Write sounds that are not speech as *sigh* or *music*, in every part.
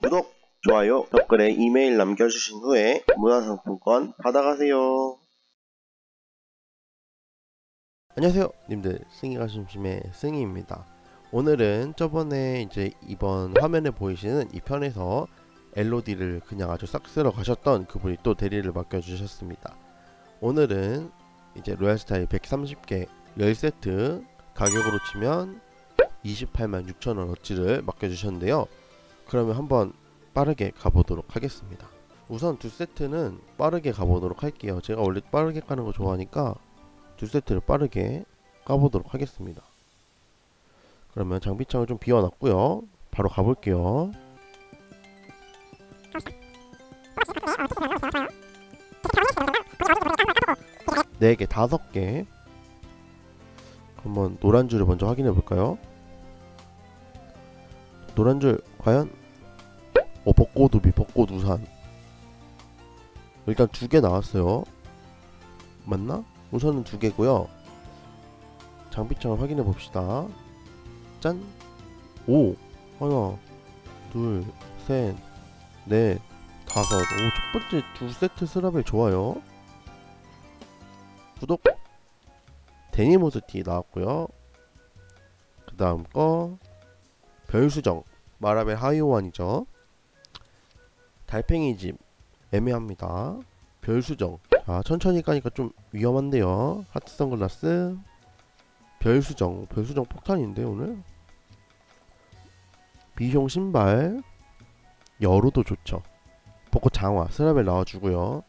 구독, 좋아요, 댓글에 이메일 남겨주신 후에 문화상품권 받아가세요. 안녕하세요, 님들 승희가 심심의 승희입니다. 오늘은 저번에 이제 이번 화면에 보이시는 이 편에서 LOD를 그냥 아주 싹 쓸어 가셨던 그분이 또 대리를 맡겨주셨습니다. 오늘은 이제 로얄 스타일 130개 10세트 가격으로 치면 28만 6천원 어치를 맡겨주셨는데요. 그러면 한번 빠르게 가보도록 하겠습니다. 우선 두 세트는 빠르게 가보도록 할게요. 제가 원래 빠르게 까는 거 좋아하니까 두 세트를 빠르게 까보도록 하겠습니다. 그러면 장비창을 좀 비워놨고요. 바로 가볼게요. 네 개, 다섯 개. 한번 노란 줄을 먼저 확인해 볼까요? 노란 줄 과연? 어 벚꽃 우비, 벚꽃 우산. 일단 두 개 나왔어요. 맞나? 우선은 두 개고요. 장비창을 확인해 봅시다. 짠. 오 하나, 둘, 셋, 넷, 다섯. 오 첫 번째 두 세트 스라벨 좋아요. 구독. 데니모스티 나왔고요. 그 다음 거 별수정 마라벨 하이오환이죠. 달팽이 집. 애매합니다. 별 수정. 자 천천히 까니까 좀 위험한데요. 하트 선글라스. 별 수정. 별 수정 폭탄인데 오늘? 비숑 신발. 여루도 좋죠. 벚꽃 장화. 스라벨 나와주고요.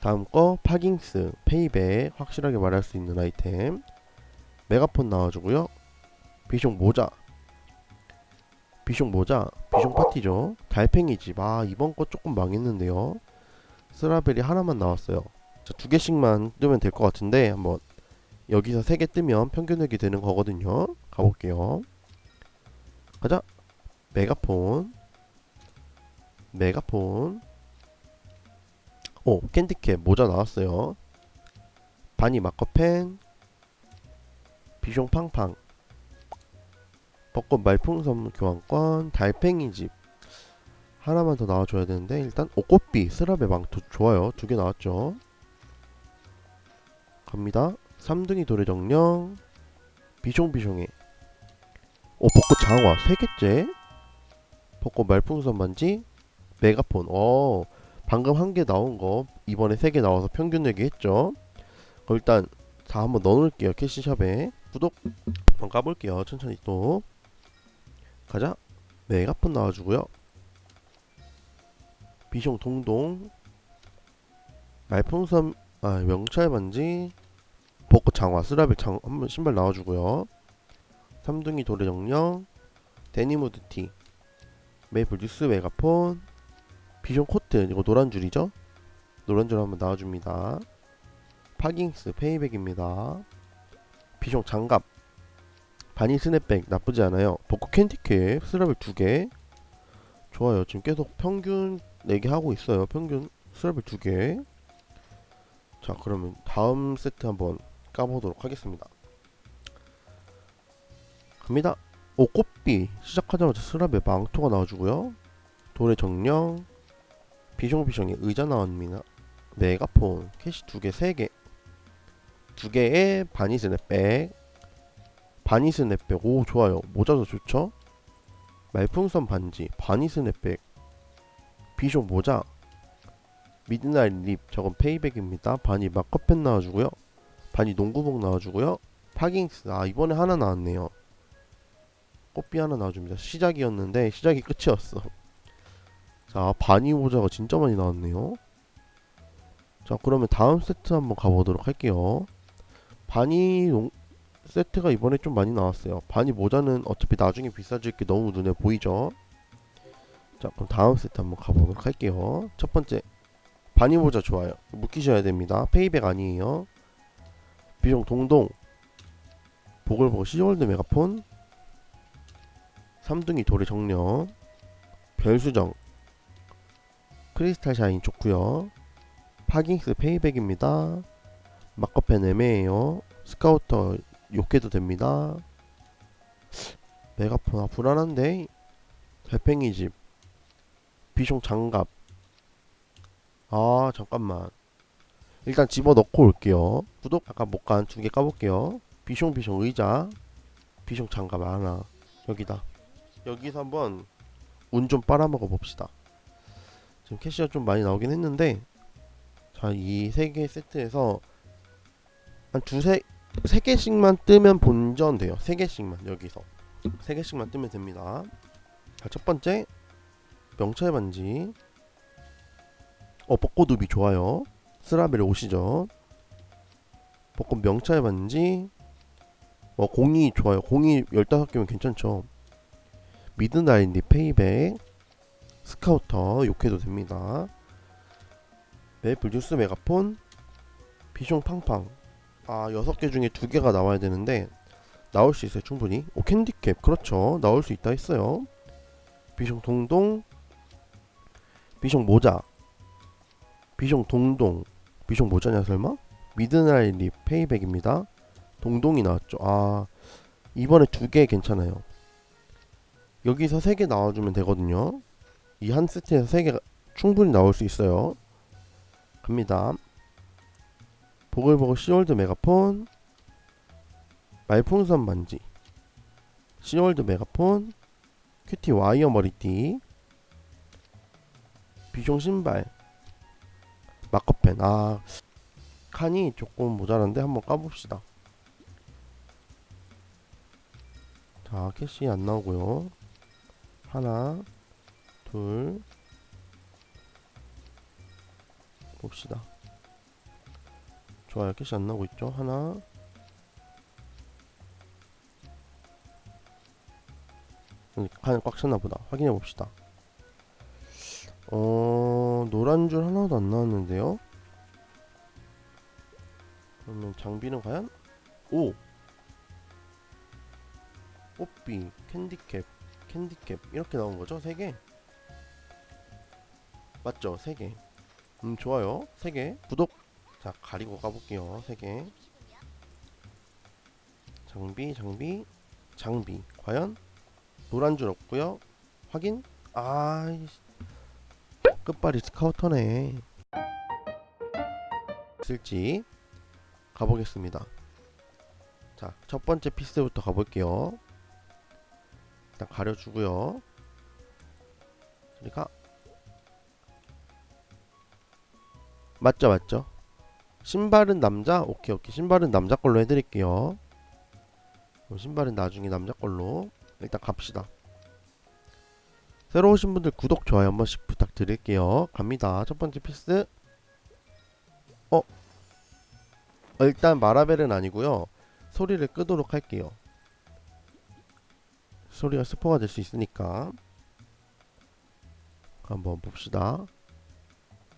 다음 거 파깅스. 페이백. 확실하게 말할 수 있는 아이템. 메가폰 나와주고요. 비숑 모자 비숑 모자 비숑 파티죠. 달팽이 집 아 이번 거 조금 망했는데요. 스라벨이 하나만 나왔어요. 자, 두 개씩만 뜨면 될 것 같은데 한번 여기서 세 개 뜨면 평균액이 되는 거거든요. 가볼게요. 가자. 메가폰 메가폰 오 캔디캡 모자 나왔어요 바니 마커펜 비숑 팡팡 벚꽃 말풍선 교환권 달팽이 집. 하나만 더 나와줘야 되는데 일단 오 꽃비 스라베 망토 좋아요. 두 개 나왔죠? 갑니다. 삼둥이 도래 정령. 비숑비숑에 오 벚꽃 장화 세 개째? 벚꽃 말풍선 반지? 메가폰. 어 방금 한 개 나온 거 이번에 세개 나와서 평균 내기 했죠. 그럼 일단 다 한번 넣어놓을게요. 캐시샵에. 구독 한번 까볼게요. 천천히 또 가자. 메가폰 나와주고요. 비숑 동동 말풍선 아 명찰 반지 벚꽃 장화 스라벨 장 한번 신발 나와주고요. 삼둥이 도래 정령 데니무드 티 메이플 뉴스 메가폰 비숑 코트 이거 노란 줄이죠? 노란 줄 한번 나와줍니다. 파깅스 페이백입니다. 비숑 장갑 바니 스냅백 나쁘지 않아요. 벚꽃 캔디캡 스라벨 두 개. 좋아요. 지금 계속 평균 4개 하고 있어요. 평균 스라벨 두 개. 자 그러면 다음 세트 한번 까보도록 하겠습니다. 갑니다. 오 꽃비 시작하자마자 스라벨 망토가 나와주고요. 돌의 정령 비숑비숑이 의자 나옵니다. 메가폰 캐시 두 개, 세 개. 두 개의 바니 스냅백. 바니 스냅백. 오, 좋아요. 모자도 좋죠? 말풍선 반지, 바니 스냅백. 비숑 모자. 미드나잇 립. 저건 페이백입니다. 바니 마커펜 나와주고요. 바니 농구복 나와주고요. 파깅스. 아, 이번에 하나 나왔네요. 꽃비 하나 나와줍니다. 시작이었는데 시작이 끝이었어. 자 바니 모자가 진짜 많이 나왔네요 자 그러면 다음 세트 한번 가보도록 할게요 바니 용... 세트가 이번에 좀 많이 나왔어요. 바니 모자는 어차피 나중에 비싸질 게 너무 눈에 보이죠? 자 그럼 다음 세트 한번 가보도록 할게요. 첫 번째 바니 모자 좋아요. 묶이셔야 됩니다. 페이백 아니에요. 비숑 동동 보글보글 시월드 메가폰 삼둥이 도래 정령 별수정 크리스탈 샤인 좋고요. 파깅스 페이백입니다. 마커펜 애매해요. 스카우터 욕해도 됩니다. 메가폰 아 불안한데? 달팽이 집. 비숑 장갑. 아 잠깐만. 일단 집어넣고 올게요. 구독 아까 못간 두 개 까볼게요. 비숑비숑 의자. 비숑 장갑 하나. 여기다. 여기서 한번 운 좀 빨아먹어 봅시다. 지금 캐시가 좀 많이 나오긴 했는데 자 이 세 개 세트에서 한 두세 세 개씩만 뜨면 본전 돼요. 세 개씩만 여기서. 세 개씩만 뜨면 됩니다. 자 첫 번째. 명찰 반지. 어 벚꽃 우비 좋아요. 스라벨 오시죠. 벚꽃 명찰 반지. 어 공이 좋아요. 공이 15개면 괜찮죠. 미드나잇 페이백. 스카우터 욕해도 됩니다. 메이플 뉴스 메가폰. 비숑 팡팡 아 6개 중에 2개가 나와야 되는데 나올 수 있어요 충분히. 오 캔디캡. 그렇죠. 나올 수 있다 했어요. 비숑 동동 비숑 모자 비숑 동동. 비숑 모자냐 설마? 미드나잇 립 페이백입니다. 동동이 나왔죠. 아 이번에 두 개 괜찮아요. 여기서 세 개 나와주면 되거든요. 이 한 세트에서 세 개가 충분히 나올 수 있어요. 갑니다 보글보글 시월드 메가폰 말풍선 반지 시월드 메가폰 큐티 와이어 머리띠 비숑 신발 마커펜. 아 칸이 조금 모자란데 한번 까봅시다. 자 캐시 안 나오고요. 하나 둘 봅시다 좋아요 캐시 안 나오고 있죠. 하나. 칸꽉 찼나 보다. 확인해 봅시다. 어 노란 줄 하나도 안 나왔는데요? 그러면 장비는 과연? 오! 뽀삐 캔디캡 캔디캡. 이렇게 나온 거죠? 세 개? 맞죠? 세개음 좋아요. 세 개. 구독 자 가리고 가볼게요. 세개. 장비 장비 장비. 과연 노란 줄 없고요. 확인. 아 끝발이 스카우터네. 쓸지 가보겠습니다. 자 첫 번째 피스부터 가볼게요. 일단 가려주고요. 그러니까. 맞죠 맞죠 신발은 남자? 오케이 오케이. 신발은 남자 걸로 해드릴게요. 신발은 나중에 남자 걸로 일단 갑시다. 새로 오신 분들 구독 좋아요 한 번씩 부탁드릴게요. 갑니다. 첫 번째 피스 어? 어, 일단 마라벨은 아니고요. 소리를 끄도록 할게요. 소리가 스포가 될 수 있으니까. 한번 봅시다.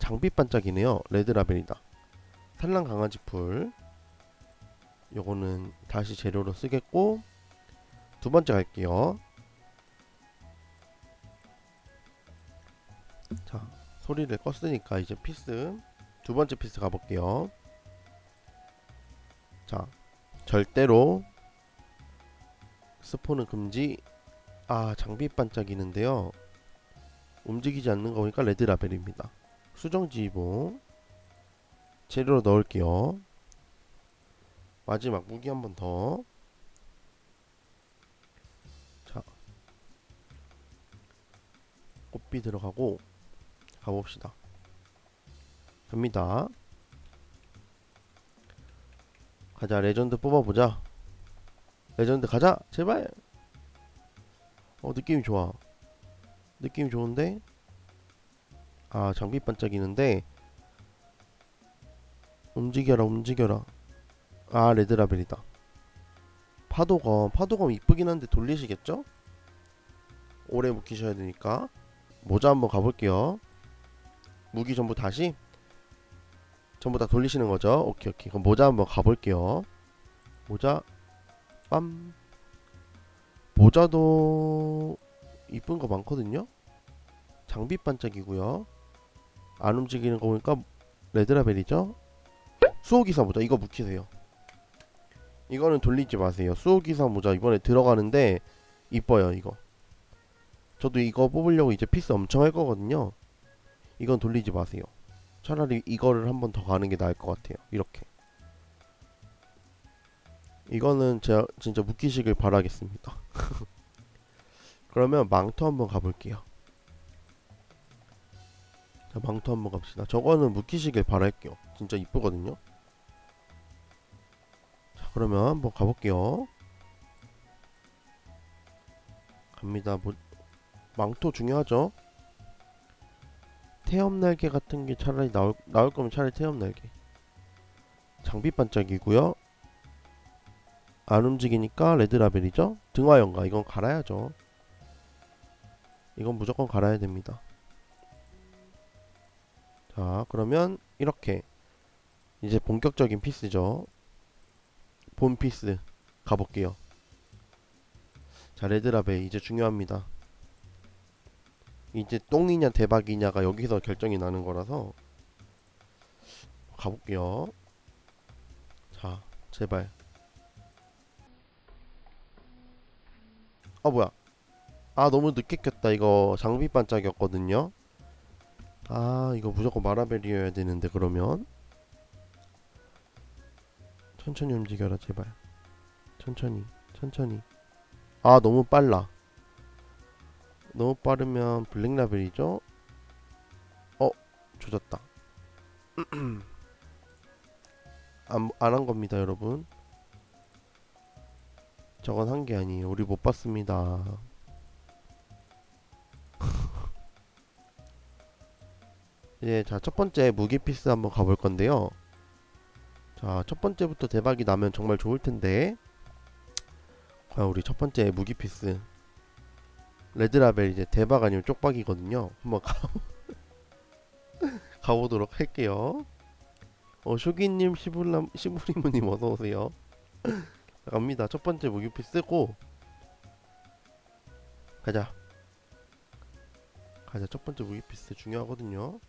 장비 반짝이네요. 레드라벨이다 산란 강아지 풀. 요거는 다시 재료로 쓰겠고 두 번째 갈게요. 자 소리를 껐으니까 이제 피스 두 번째 피스 가볼게요. 자 절대로 스포는 금지. 아 장비 반짝이는데요. 움직이지 않는 거 보니까 레드 라벨입니다. 수정지보 재료로 넣을게요. 마지막 무기 한 번 더. 자 꽃비 들어가고 가봅시다. 갑니다. 가자 레전드 뽑아보자. 레전드 가자 제발! 어 느낌이 좋아. 느낌이 좋은데? 아 장비 반짝이는데 움직여라 움직여라. 아 레드라벨이다. 파도검 파도검 이쁘긴 한데 돌리시겠죠? 오래 묵히셔야 되니까. 모자 한번 가볼게요. 무기 전부 다시? 전부 다 돌리시는 거죠? 오케이 오케이. 그럼 모자 한번 가볼게요. 모자 빰. 모자도 이쁜 거 많거든요? 장비 반짝이고요. 안 움직이는 거 보니까 레드라벨이죠 수호기사 모자 이거 묵히세요 이거는 돌리지 마세요 수호기사 모자 이번에 들어가는데 이뻐요 이거 저도 이거 뽑으려고 이제 피스 엄청 할 거거든요. 이건 돌리지 마세요. 차라리 이거를 한 번 더 가는 게 나을 것 같아요. 이렇게. 이거는 제가 진짜 묶이시길 바라겠습니다. *laughs* 그러면 망토 한번 가볼게요. 자, 망토 한번 갑시다. 저거는 묶이시길 바랄게요. 진짜 이쁘거든요. 자, 그러면 한번 가볼게요. 갑니다. 뭐, 망토 중요하죠? 태엽 날개 같은 게 차라리 나올, 나올 거면 차라리 태엽 날개. 장비 반짝이고요. 안 움직이니까 레드라벨이죠. 등화 연가 이건 갈아야죠. 이건 무조건 갈아야 됩니다. 자, 그러면 이렇게 이제 본격적인 피스죠. 본 피스 가볼게요. 자, 레드라벨 이제 중요합니다. 이제 똥이냐 대박이냐가 여기서 결정이 나는 거라서 가볼게요. 자, 제발. 아 뭐야? 아 너무 늦게 꼈다. 이거 장비 반짝이었거든요. 아 이거 무조건 마라벨이어야 되는데 그러면 천천히 움직여라 제발. 천천히, 천천히. 아 너무 빨라. 너무 빠르면 블랙라벨이죠? 어, 조졌다. *clears throat* 안, 안 한 겁니다, 여러분. 저건 한 게 아니에요. 우리 못 봤습니다. *laughs* 예, 자, 첫 번째 무기 피스 한번 가볼 건데요. 자, 첫 번째부터 대박이 나면 정말 좋을 텐데. 과연 우리 첫 번째 무기 피스 레드라벨 이제 대박 아니면 쪽박이거든요. 한번 가 *laughs* 가보도록 할게요. 어 쇼기님 시불람 시부리무님 어서 오세요. *laughs* 갑니다. 첫 번째 무기피 쓰고 가자. 가자. 첫 번째 무기 피스 중요하거든요.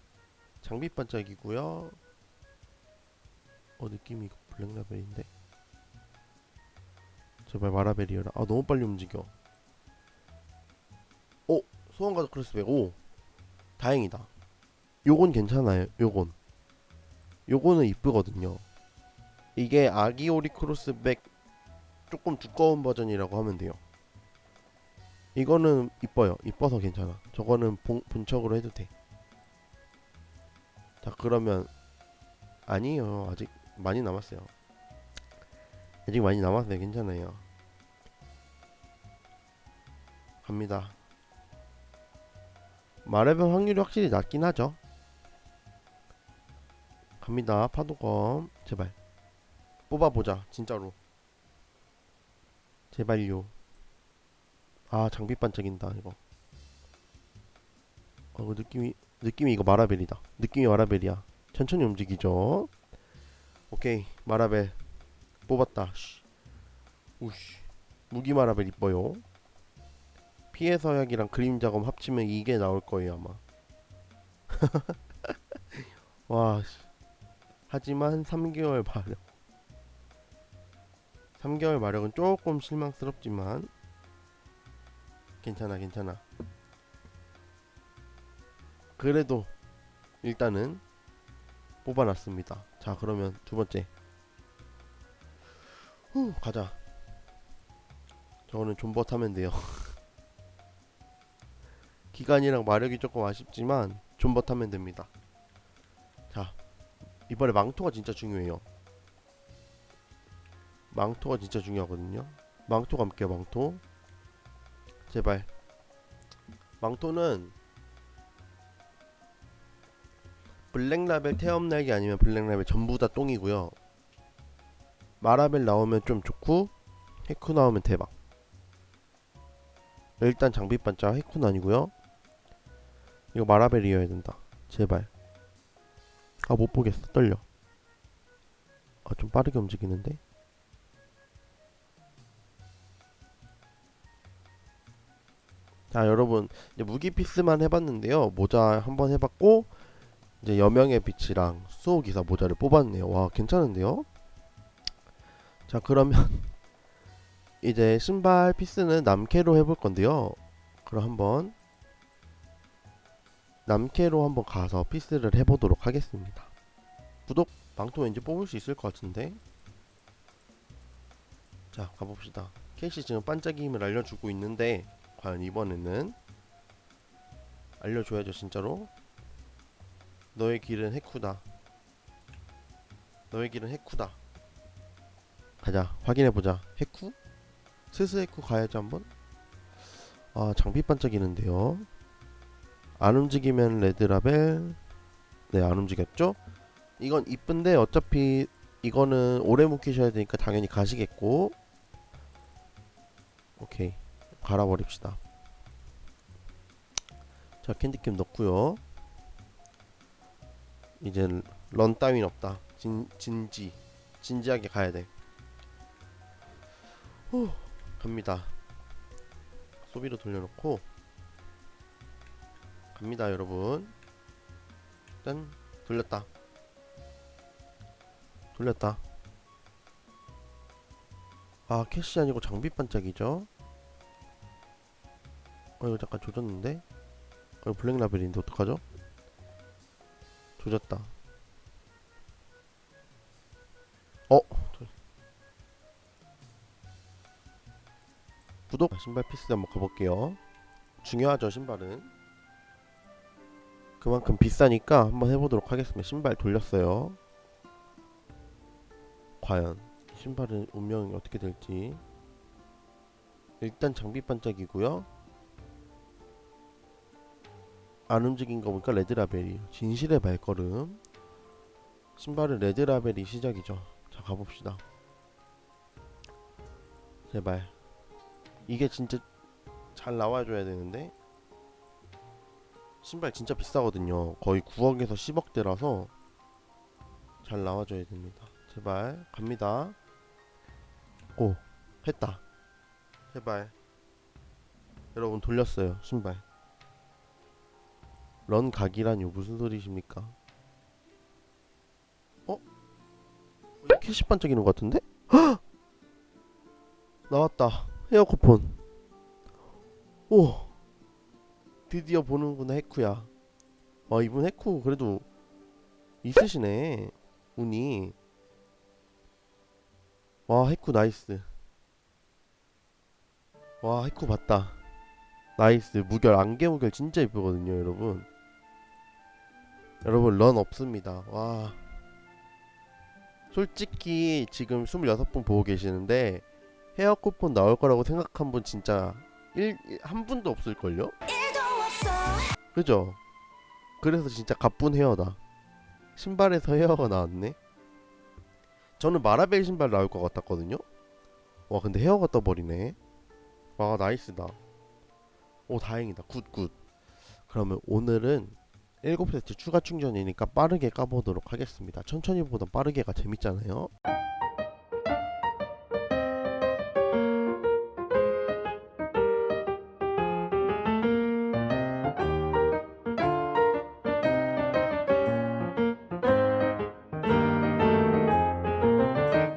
장비 반짝이고요. 어 느낌이 이거 블랙라벨인데. 제발 마라벨이어라. 아 너무 빨리 움직여. 소원 가족 크로스백. 오 다행이다. 요건 괜찮아요 요건. 요거는 이쁘거든요. 이게 아기오리 크로스백 조금 두꺼운 버전이라고 하면 돼요. 이거는 이뻐요. 이뻐서 괜찮아. 저거는 본, 본척으로 해도 돼자 그러면 아니에요 아직 많이 남았어요 아직 많이 남았어요 괜찮아요 갑니다 마레벨 확률이 확실히 낮긴 하죠. 갑니다. 파도검 제발 뽑아보자 진짜로 제발요. 아 장비 반짝인다 이거. 어 이거 느낌이 느낌이 이거 마라벨이다. 느낌이 마라벨이야. 천천히 움직이죠. 오케이 마라벨 뽑았다. 씨. 우씨 무기 마라벨 이뻐요. 피해 서약이랑 그림 작업 합치면 이게 나올 거예요 아마. *laughs* 와. 씨. 하지만 3개월 마력. 3개월 마력은 조금 실망스럽지만 괜찮아 괜찮아. 그래도 일단은 뽑아놨습니다. 자 그러면 두 번째. 후 가자. 저거는 존버 타면 돼요. *laughs* 기간이랑 마력이 조금 아쉽지만 존버 타면 됩니다. 자, 이번에 망토가 진짜 중요해요. 망토가 진짜 중요하거든요. 망토 감게요, 망토. 제발. 망토는 블랙라벨 태엽 날개 아니면 블랙라벨 전부 다 똥이고요. 마라벨 나오면 좀 좋고 헤쿠 나오면 대박. 일단 장비 반짝 헤쿠는 아니고요. 이거 마라벨이어야 된다. 제발. 아 못 보겠어. 떨려. 아 좀 빠르게 움직이는데. 자 여러분 이제 무기 피스만 해봤는데요. 모자 한번 해봤고 이제 여명의 빛이랑 수호기사 모자를 뽑았네요. 와 괜찮은데요? 자 그러면 *laughs* 이제 신발 피스는 남캐로 해볼 건데요. 그럼 한번 남캐로 한번 가서 피스를 해보도록 하겠습니다. 구독 망토 왠지 뽑을 수 있을 것 같은데. 자 가봅시다. 캐시 지금 반짝이 힘을 알려주고 있는데 과연 이번에는 알려줘야죠 진짜로. 너의 길은 해쿠다. 너의 길은 해쿠다. 가자 확인해 보자. 해쿠? 스스 해쿠 가야지 한번. 아 장비 반짝이는데요. 안 움직이면 레드라벨. 네 안 움직였죠? 이건 이쁜데 어차피 이거는 오래 묵히셔야 되니까 당연히 가시겠고. 오케이 갈아버립시다. 자 캔디캠 넣고요. 이제 런 따윈 없다. 진 진지 진지하게 가야 돼. 후 갑니다. 소비로 돌려놓고 갑니다 여러분. 짠 돌렸다. 돌렸다. 아 캐시 아니고 장비 반짝이죠? 어 이거 잠깐 조졌는데? 어 블랙 라벨인데 어떡하죠? 조졌다. 어? 저- 구독 신발 피스 한번 가볼게요. 중요하죠 신발은. 그만큼 비싸니까 한번 해보도록 하겠습니다. 신발 돌렸어요. 과연 신발은 운명이 어떻게 될지. 일단 장비 반짝이고요. 안 움직인 거 보니까 레드라벨이 진실의 발걸음. 신발은 레드라벨이 시작이죠. 자 가봅시다. 제발 이게 진짜 잘 나와줘야 되는데 신발 진짜 비싸거든요. 거의 9억에서 10억대라서 잘 나와줘야 됩니다. 제발 갑니다. 오 했다. 제발 여러분 돌렸어요 신발. 런 각이라니 무슨 소리십니까? 어? 이거 캐시 반짝이는 것 같은데? 헉! 나왔다. 헤어 쿠폰. 오! 드디어 보는구나 해쿠야. 와 이분 해쿠 그래도 있으시네 운이. 와 해쿠 나이스. 와 해쿠 봤다. 나이스. 무결 안개 무결 진짜 이쁘거든요 여러분 여러분 런 없습니다. 와. 솔직히 지금 26분 보고 계시는데 헤어 쿠폰 나올 거라고 생각한 분 진짜 일, 한 분도 없을걸요? 그죠? 그래서 진짜 가쁜 헤어다. 신발에서 헤어가 나왔네? 저는 마라벨 신발 나올 것 같았거든요? 와 근데 헤어가 떠버리네. 와 나이스다. 오 다행이다. 굿굿. 그러면 오늘은 7세트 추가 충전이니까 빠르게 까보도록 하겠습니다. 천천히 보다 빠르게가 재밌잖아요